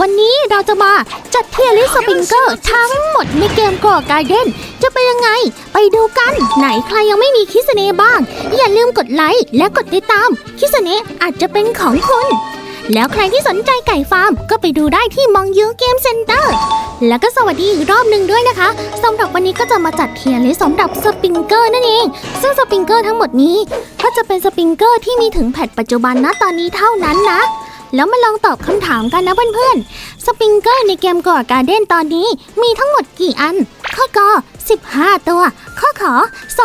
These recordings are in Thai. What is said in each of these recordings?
วันนี้เราจะมาจัดเทียร์ลิสต์สปริงเกอร์ทั้งหมดในเกมก่อการเด้นจะเป็นยังไง ไปดูกัน ไหนใครยังไม่มีคิสเน่บ้าง อย่าลืมกดไลค์และกดติดตาม คิสเน่อาจจะเป็นของคุณ แล้วใครที่สนใจไก่ฟาร์ม ก็ไปดูได้ที่มองยูเกมเซ็นเตอร์ แล้วก็สวัสดีอีกรอบหนึ่งด้วยนะคะสำหรับวันนี้ก็จะมาจัดเทียร์ลิสต์สำหรับสปริงเกอร์นั่นเอง ซึ่งสปริงเกอร์ทั้งหมดนี้ ก็จะเป็นสปริงเกอร์ที่มีถึงแพทปัจจุบันนะตอนนี้เท่านั้นนะ แล้วมาลองตอบคำถามกันนะเพื่อนๆ สปริงเกอร์ในเกมก่อการเด้นตอนนี้มีทั้งหมดกี่อัน ข้อกอ15 ตัว ข้อขอ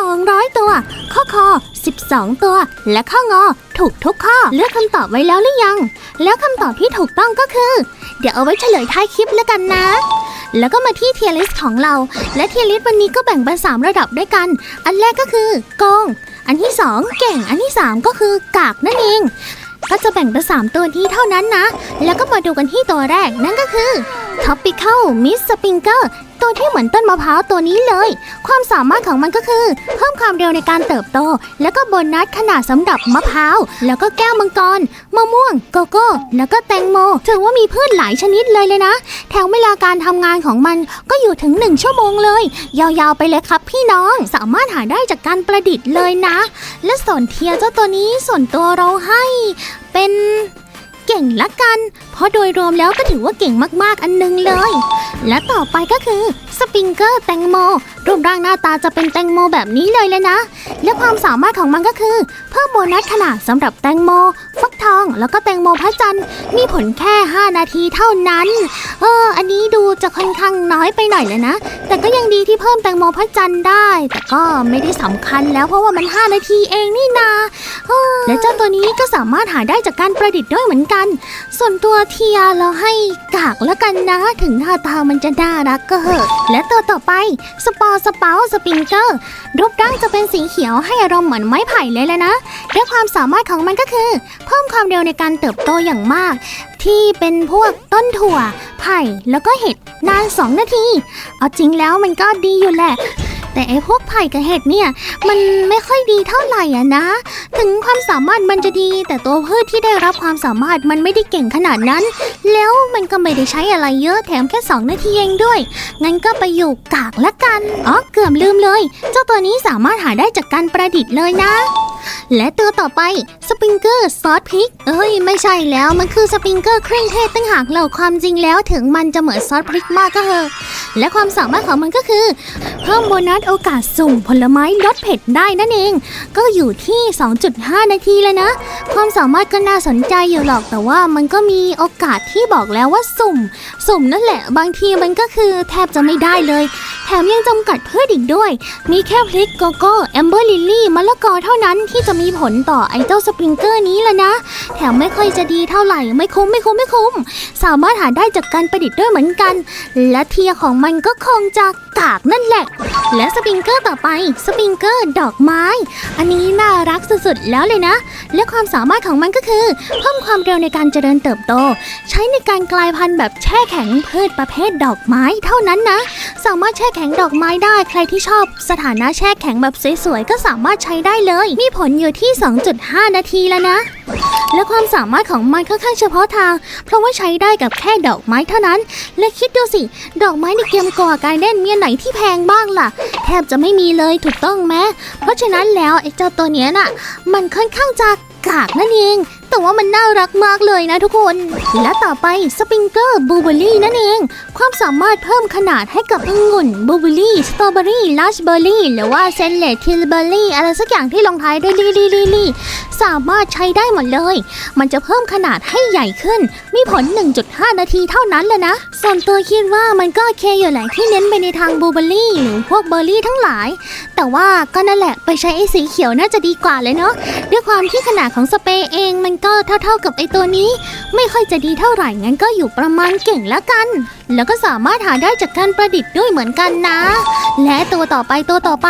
200 ตัว ข้อคอ 12 ตัว และข้องอ ถูกทุกข้อ เลือกคำตอบไว้แล้วหรือยัง แล้วคำตอบที่ถูกต้องก็คือ เดี๋ยวเอาไว้เฉลยท้ายคลิปแล้วกันนะ แล้วก็มาที่เทียร์ลิสต์ของเรา และเทียร์ลิสต์วันนี้ก็แบ่งเป็น3ระดับด้วยกัน อันแรกก็คือโกงอันที่ 2 เก่ง อันที่ 3 ก็คือกากนั่นเอง ก็จะแบ่งเป็น3ตัวนี้เท่านั้นนะ แล้วก็มาดูกันที่ตัวแรกนั่นก็คือ Topical Miss Sprinkle ตัวที่เหมือนต้นมะพร้าวตัวนี้เลย ความสามารถของมันก็คือ เพิ่มความเร็วในการเติบโต แล้วก็โบนัสขนาดสำหรับมะพร้าว แล้วก็แก้วมังกร มะม่วง โกโก้ แล้วก็แตงโม ถือว่ามีพืชหลายชนิดเลยเลยนะ แถมเวลาการทำงานของมันก็อยู่ถึง 1 ชั่วโมงเลย ยาวๆไปเลยครับพี่น้อง สามารถหาได้จากการประดิษฐ์เลยนะ และส่วนเทียร์เจ้าตัวนี้ส่วนตัวเราให้ เป็น เก่งละกัน เพราะโดยรวมแล้วก็ถือว่าเก่งมากๆอันนึงเลย และต่อไปก็คือสปริงเกอร์แตงโม รูปร่างหน้าตาจะเป็นแตงโมแบบนี้เลยเลยนะ และความสามารถของมันก็คือ เพิ่มโบนัสขนาดสำหรับแตงโม ฟักทอง แล้วก็แตงโมพระจันทร์มีผลแค่ 5 นาทีเท่านั้น เออ อันนี้ดูจะค่อนข้างน้อยไปหน่อยเลยนะ แต่ก็ยังดีที่เพิ่มแตงโมพระจันทร์ได้ แต่ก็ไม่ได้สำคัญแล้วเพราะว่ามัน 5 นาทีเองนี่นาเออและเจ้าตัวนี้ก็สามารถหาได้จากการประดิษฐ์ด้วยเหมือนกันส่วนตัวเทียเราให้กากแล้วกันนะ ถึงหน้าตามันจะน่ารักก็เหอะ และตัวต่อไปสปอร์สเปาสปริงเกอร์รูปร่างจะเป็นสีเขียวให้อารมณ์เหมือนไม้ไผ่เลยแหละนะด้วยความสามารถของมันก็คือ เพิ่มความเร็วในการเติบโตอย่างมาก ที่เป็นพวกต้นถั่ว ไผ่แล้วก็เห็ดนาน 2 นาที เอาจริงแล้วมันก็ดีอยู่แหละ แต่ไอ้พวกไผ่กับเห็ดเนี่ย มันไม่ค่อยดีเท่าไหร่อะนะ ถึงความสามารถมันจะดี แต่ตัวพืชที่ได้รับความสามารถมันไม่ได้เก่งขนาดนั้น แล้วมันก็ไม่ได้ใช้อะไรเยอะแถมแค่2นาทีเองด้วย งั้นก็ไปอยู่กากละกัน อ๋อเกือบลืมเลย เจ้าตัวนี้สามารถหาได้จากการประดิษฐ์เลยนะ และตัวต่อไปสปริงเกอร์ซอสพริก เอ้ยไม่ใช่แล้วมันคือสปริงเกอร์เครื่องเทศตั้งหากเราความจริงแล้วถึงมันจะเหมือนซอสพริกมากก็เถอะและความสามารถของมันก็คือ เพิ่มโบนัสโอกาสสุ่มผลไม้ลดเผ็ดได้นั่นเอง ก็อยู่ที่ 2.5 นาทีเลยนะ ความสามารถก็น่าสนใจอยู่หรอกแต่ว่ามันก็มีโอกาสที่บอกแล้วว่าสุ่ม สุ่มนั่นแหละ บางทีมันก็คือแทบจะไม่ได้เลย แถมยังจำกัดพืชอีกด้วย มีแค่พริกโกโก้แอมเบอร์ลิลลี่มะละกอเท่านั้นที่จะมีผลต่อไอเจ้าสปริงเกอร์นี้แหละนะ แถมไม่ค่อยจะดีเท่าไหร่ไม่คุ้มไม่คุ้มไม่คุ้ม สามารถหาได้จากการประดิษฐ์ด้วยเหมือนกัน และเทียของมันก็คงจะกากนั่นแหละ และสปริงเกอร์ต่อไป สปริงเกอร์ดอกไม้ อันนี้น่ารักสุดๆแล้วเลยนะ และความสามารถของมันก็คือ เพิ่มความเร็วในการเจริญเติบโต ใช้ในการกลายพันธุ์แบบแช่แข็งพืชประเภทดอกไม้เท่านั้นนะ สามารถแช่แข็งดอกไม้ได้ใครที่ชอบ สถานะแช่แข็งแบบสวยๆก็สามารถใช้ได้เลย มีผลอยู่ที่ 2.5 นาทีแล้วนะ และความสามารถของมันค่อนข้างเฉพาะทาง เพราะว่าใช้ได้กับแค่ดอกไม้เท่านั้น และคิดดูสิ ดอกไม้ในเกมก่อการเล่นเมีอันไหนที่แพงบ้างล่ะแทบจะไม่มีเลยถูกต้องไหมเพราะฉะนั้นแล้วไอ้เจ้าตัวเนี้ยน่ะ มันค่อนข้างจะกากนั่นเอง แต่ว่ามันน่ารักมากเลยนะทุกคน และต่อไปสปริงเกอร์บูเบอรี่นั่นเอง ความสามารถเพิ่มขนาดให้กับองุ่นบูเบอรี่สตรอเบอรี่ลัชเบอร์รี่หรือว่าเซนเลตทิลเบอร์รี่อะไรสักอย่างที่ลงท้ายด้วยลี่ลี่ลี่ลี่สามารถใช้ได้หมดเลย มันจะเพิ่มขนาดให้ใหญ่ขึ้น มีผล 1.5 นาทีเท่านั้นเลยนะ ส่วนตัวคิดว่ามันก็โอเคอยู่แหละที่เน้นไปในทางบูเบอรี่หรือพวกเบอร์รี่ทั้งหลายแต่ว่าก็นั่นแหละไปใช้ไอ้สีเขียวน่าจะดีกว่าเลยเนาะด้วยความที่ขนาดของสเปรย์เองมันก็เท่าๆกับไอ้ตัวนี้ ไม่ค่อยจะดีเท่าไหร่งั้นก็อยู่ประมาณเก่งแล้วกัน แล้วก็สามารถหาได้จากการประดิษฐ์ด้วยเหมือนกันนะ และตัวต่อไปตัวต่อไป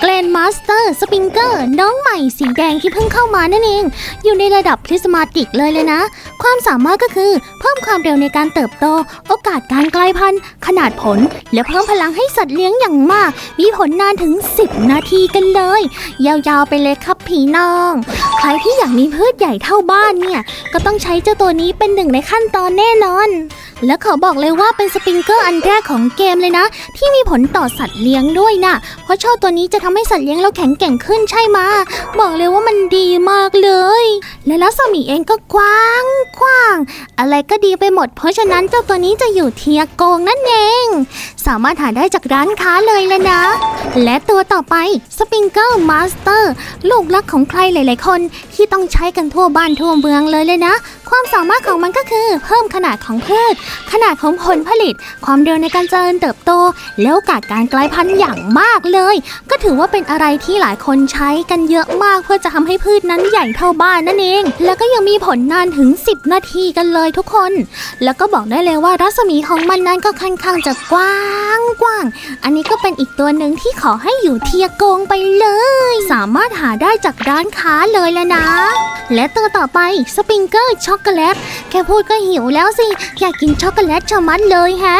เกรนมาสเตอร์สปริงเกอร์น้องใหม่สีแดงที่เพิ่งเข้ามานั่นเอง อยู่ในระดับพริสมาติกเลยเลยนะ ความสามารถก็คือ เพิ่มความเร็วในการเติบโต โอกาสการกลายพันธุ์ ขนาดผล และเพิ่มพลังให้สัตว์เลี้ยงอย่างมาก มีผลนานถึง 10 นาทีกันเลย ยาวๆไปเลยครับพี่น้อง ใครที่อยากมีพืชใหญ่เท่าบ้านเนี่ยก็ต้องใช้เจ้าตัวนี้เป็นหนึ่งในขั้นตอนแน่นอน และขอบอกเลยว่าเป็นสปริงเกอร์อันแรกของเกมเลยนะ ที่มีผลต่อสัตว์เลี้ยงด้วยนะเพราะช่อตัวนี้จะทำให้สัตว์เลี้ยงเราแข็งแกร่งขึ้นใช่ไหมบอกเลยว่ามันดีมากเลย และรัศมีเองก็กว้างกว้าง อะไรก็ดีไปหมด เพราะฉะนั้นเจ้าตัวนี้จะอยู่เทียโกงนั่นเอง สามารถหาได้จากร้านค้าเลยแล้วนะ และตัวต่อไปสปริงเกอร์มาสเตอร์ลูกรักของใครหลาย ๆ คน ที่ต้องใช้กันทั่วบ้านทั่วเมืองเลยเลยนะ ความสามารถของมันก็คือ เพิ่มขนาดของพืชขนาดของผลผลิต ความเร็วในการเจริญเติบโต แล้วโอกาสการกลายพันธุ์อย่างมากเลย ก็ถือว่าเป็นอะไรที่หลายคนใช้กันเยอะมากเพื่อจะทำให้พืชนั้นใหญ่เท่าบ้านนั่นเอง แล้วก็ยังมีผลนานถึง 10 นาทีกันเลยทุกคน แล้วก็บอกได้เลยว่ารัศมีของมันนั้นก็ค่อนข้างจะกว้างกว้าง อันนี้ก็เป็นอีกตัวหนึ่งที่ขอให้อยู่เทียโกงไปเลย สามารถหาได้จากร้านค้าเลยแล้วนะ และตัวต่อไปสปริงเกอร์ช็อกโกแลตแค่พูดก็หิวแล้วสิ อยากกินช็อกโกแลตชะมัดเลยแฮะ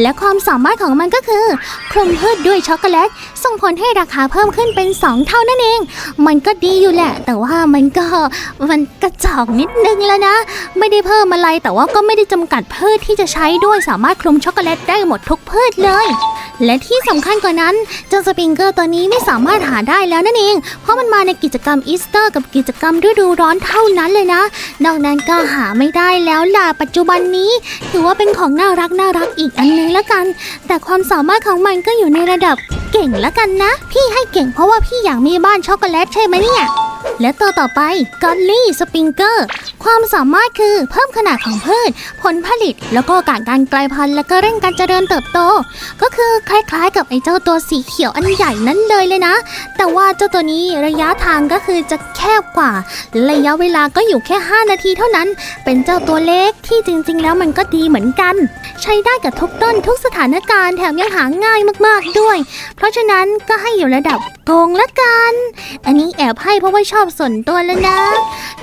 และความสามารถของมันก็คือคลุมพืชด้วยช็อกโกแลต ส่งผลให้ราคาเพิ่มขึ้นเป็น 2 เท่านั่นเอง มันก็ดีอยู่แหละ แต่ว่ามันก็มันกระจอกนิดนึงแล้วนะ ไม่ได้เพิ่มอะไรแต่ว่าก็ไม่ได้จำกัดพืชที่จะใช้ด้วยสามารถคลุมช็อกโกแลตได้หมดทุกพืชเลย และที่สำคัญกว่านั้นเจ้าสปริงเกอร์ตัวนี้ไม่สามารถหาได้แล้วนั่นเอง เพราะมันมาในกิจกรรมอีสเตอร์กับกิจกรรมฤดูร้อนเท่านั้นเลยนะ นอกนั้นก็หาไม่ได้แล้วล่ะปัจจุบันนี้ ถือว่าเป็นของน่ารักน่ารักอีกอันนึงละกัน แต่ความสามารถของมันก็อยู่ในระดับเก่งละกันนะ พี่ให้เก่งเพราะว่าพี่อยากมีบ้านช็อกโกแลตใช่ไหมเนี่ยและตัวต่อไปกอลลี่สปริงเกอร์ความสามารถคือเพิ่มขนาดของพืช ผลผลิต แล้วก็การการกลายพันธุ์และก็เร่งการเจริญเติบโต ก็คือคล้ายๆ กับไอ้เจ้าตัวสีเขียวอันใหญ่นั้นเลยเลยนะ แต่ว่าเจ้าตัวนี้ระยะทางก็คือจะแคบกว่า ระยะเวลาก็อยู่แค่ 5 นาทีเท่านั้น เป็นเจ้าตัวเล็กที่จริงๆ แล้วมันก็ดีเหมือนกัน ใช้ได้กับทุกต้นทุกสถานการณ์แถมยังหาง่ายมากๆด้วย เพราะฉะนั้นก็ให้อยู่ระดับโกงละกัน อันนี้แอบให้เพราะว่าชอบส่วนตัวแล้วนะ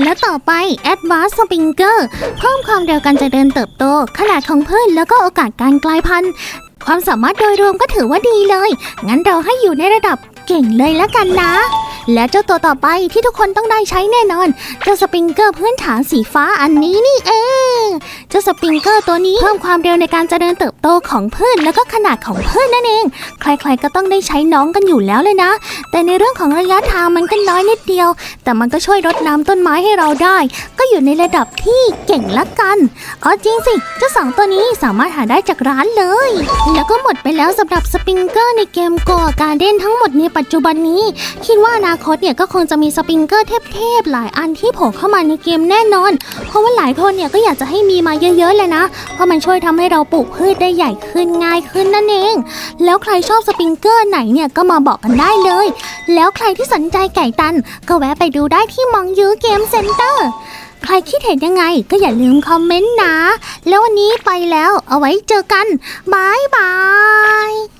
แล้วต่อไป Advanced Springer เพิ่มความเร็วการเจริญเติบโต ขนาดของพืชแล้วก็โอกาสการกลายพันธุ์ ความสามารถโดยรวมก็ถือว่าดีเลย งั้นเราให้อยู่ในระดับเก่งเลยละกันนะ และเจ้าตัวต่อไปที่ทุกคนต้องได้ใช้แน่นอนเจ้าสปริงเกอร์พื้นฐานสีฟ้าอันนี้นี่เองเจ้าสปริงเกอร์ตัวนี้เพิ่มความเร็วในการเจริญเติบโตของพืชแล้วก็ขนาดของพืชนั่นเอง ใครๆก็ต้องได้ใช้น้องกันอยู่แล้วเลยนะ แต่ในเรื่องของระยะทางมันก็น้อยนิดเดียว แต่มันก็ช่วยรดน้ำต้นไม้ให้เราได้ ก็อยู่ในระดับที่เก่งละกันอ๋อจริงสิเจ้าสองตัวนี้สามารถหาได้จากร้านเลย แล้วก็หมดไปแล้วสำหรับสปริงเกอร์ในเกมโกอการเด้นทั้งหมดในปัจจุบันนี้ คิดว่านาคตเนี่ยก็คงจะมีสปริงเกอร์เทพๆหลายอันที่โผล่เข้ามาในเกมแน่นอน เพราะว่าหลายคนเนี่ยก็อยากจะให้มีมาเยอะๆเลยนะ เพราะมันช่วยทำให้เราปลูกพืชได้ใหญ่ขึ้นง่ายขึ้นนั่นเอง แล้วใครชอบสปริงเกอร์ไหนเนี่ยก็มาบอกกันได้เลย แล้วใครที่สนใจไก่ตัน ก็แวะไปดูได้ที่มองยูเกมเซ็นเตอร์ใครคิดเห็นยังไงก็อย่าลืมคอมเมนต์นะ แล้ววันนี้ไปแล้วเอาไว้เจอกันบายบาย